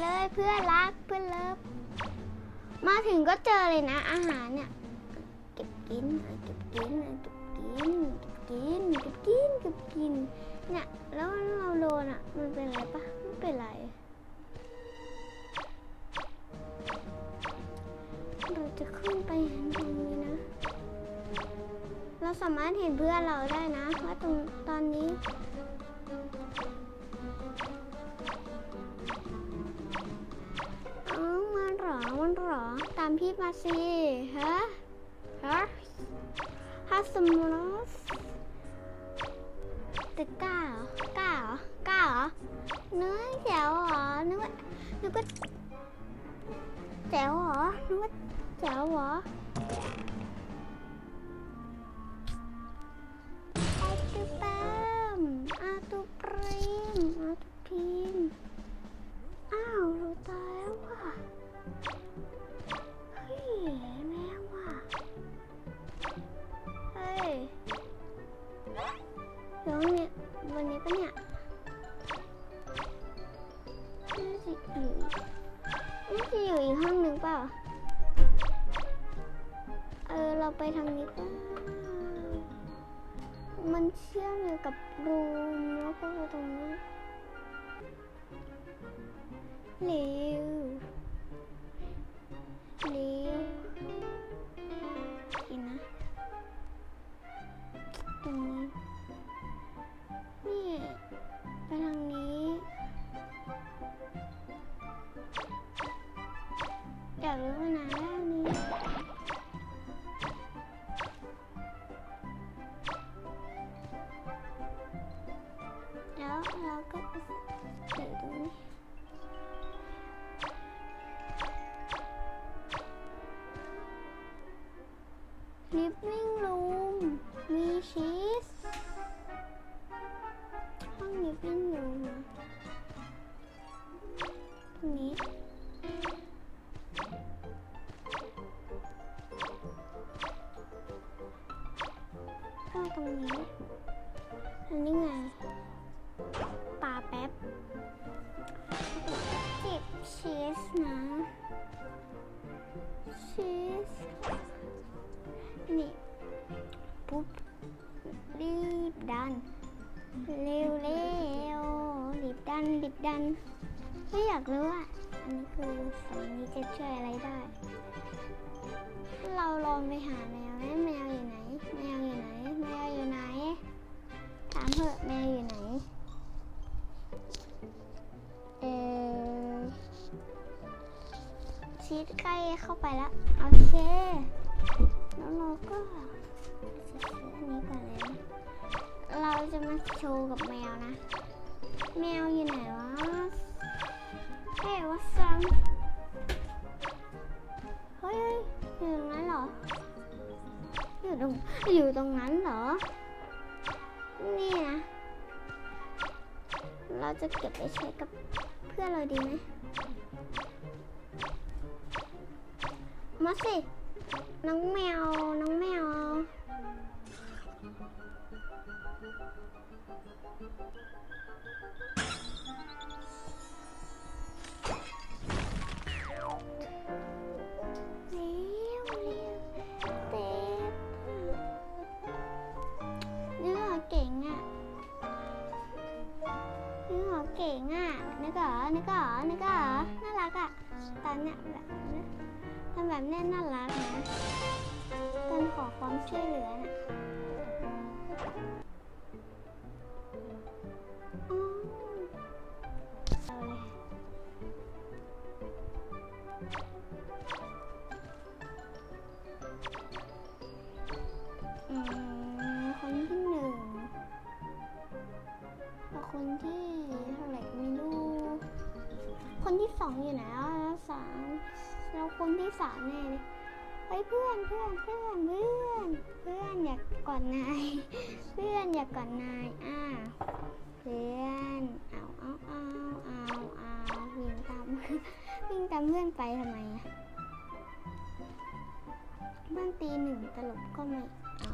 เลยเพื่อนรักเพื่อนเลิฟมาถึงก็เจอเลยนะ อาหารเนี่ยเก็บกินเก็บกินเก็บกินเก็บกินเก็บกินเก็บกินเนี่ยแล้วเราโดนอะ มันเป็นอะไรปะไม่เป็นไรเราจะขึ้นไปเห็นตรงนี้นะ เราสามารถเห็นเพื่อนเราได้นะว่าตรงตอนนี้ามพี่มาสิฮะฮะฮัสมอสตึกล้าเหรอกล้าเหรอกล้าเหรอเนื้อแจ๋วเหรอนึกว่านึกว่าแจ๋วเหรอนึกว่าแจ๋วเหรอ จะอยู่น่าจะอยู่อีกห้องหนึ่งเปล่า เออ เราไปทางนี้ป่ะมันเชื่อมอยู่กับรูมแล้วก็ตรงนี้เร็วเร็วกินนะ ตรงนี้นี่ ลิฟวิ่งรูมมีชีสห้องลิฟวิ่งรูมนะตรงนี้ก็ตรงนี้ อันนี้ไงปลาแป๊บจิบชีสนะชีส ปุ๊บรีบดัน เร็วเร็วรีบดันรีบดัน ไม่อยากรู้อะอันนี้คือสิ่งนี้จะช่วยอะไรได้ เราลองไปหาแมวไหมแมวอยู่ไหน แมวอยู่ไหน แมวอยู่ไหน ถามเถอะแมวอยู่ไหน เออชีสใกล้เข้าไปแล้ว โอเค แล้วเราก็ จะมาโชว์กับแมวนะ แมวอยู่ไหนวะเฮ้ยวัซัมเฮ้ยเฮ้ยอยู่ตรงนั้นเหรอ อยู่ตรงอยู่ตรงนั้นเหรอ นี่นะ เราจะเก็บไปใช้กับเพื่อนเราดีไหมมาสิ น้องแมว น้องแมว เร็วเร็วเต็มเนื้อเก่งอะเนื้อเก่งอะนึกเหรอนึกเหรอนึกเหรอน่ารักอะตอนเนี้ยแบบเนี้ทำแบบเนี้น่ารักนะตอนขอความช่วยเหลือน่ะ ที่สองอยู่ไหนแล้วสามแล้วคนที่สามแน่เลยเฮ้ยเพื่อนเพื่อนเพื่อนเพื่อนเพื่อนอยากกอดนายเพื่อนอยากกอดนายอะเพื่อนเอาเอาเอาเอาเอาวิ่งตามวิ่งตามเพื่อนไปทำไมอะเพื่อนตีหนึ่งตลบก็ไม่เอา